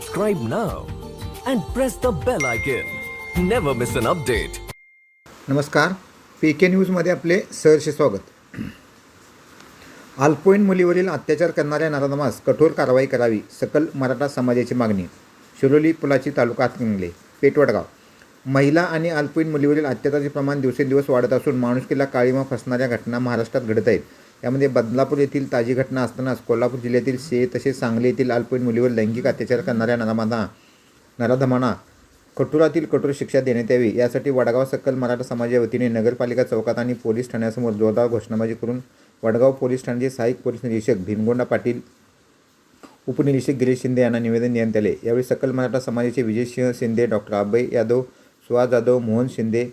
subscribe now and press the bell icon. Never miss an update. नमस्कार. P K न्यूजमध्ये आपले सहर्षे स्वागत. अल्पवयीन मुलीवरील अत्याचार करणाऱ्या नराधमास कठोर कारवाई करावी सकल मराठा समाजाची मागणी. शिरोली पुलाची तालुका हातकणंगले पेटवडगाव. महिला आणि अल्पवयीन मुलीवरील अत्याचाराचे प्रमाण दिवसेंदिवस वाढत असून माणुसकीला काळीमा फसणाऱ्या घटना महाराष्ट्रात घडत आहेत. यामध्ये बदलापूर येथील ताजी घटना असतानाच कोल्हापूर जिल्ह्यातील शे तसेच सांगली येथील अल्पवयीन मुलीवर लैंगिक अत्याचार करणाऱ्या नरामाना नराधमांना कठोरातील कठोर शिक्षा देण्यात यावी. यासाठी वडगाव सकल मराठा समाजाच्या वतीने नगरपालिका चौकात आणि पोलीस ठाण्यासमोर जोरदार घोषणाबाजी करून वडगाव पोलीस ठाण्याचे सहाय्यक पोलीस निरीक्षक भीमगोंडा पाटील उपनिरीक्षक गिरीश शिंदे यांना निवेदन देण्यात आले. यावेळी सकल मराठा समाजाचे विजय सिंह शिंदे डॉक्टर अभय यादव सुहास जाधव मोहन शिंदे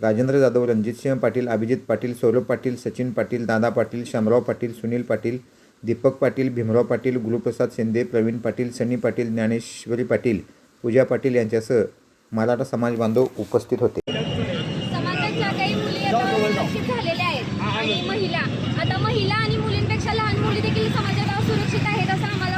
राजेंद्र जाधव रणजितसिंह पाटील अभिजित पाटील सौरभ पाटील सचिन पाटील दादा पाटील शामराव पाटील सुनील पाटील दीपक पाटील भीमराव पाटील गुरुप्रसाद शिंदे प्रवीण पाटील सनी पाटील ज्ञानेश्वरी पाटील पूजा पाटील यांच्यासह मराठा समाज बांधव उपस्थित होते. समाजाच्या काही मुली झालेल्या आहेत. आणि महिला आता महिला आणि मुलींपेक्षा लहान मुली देखील समाजात असुरक्षित आहेत असं आम्हाला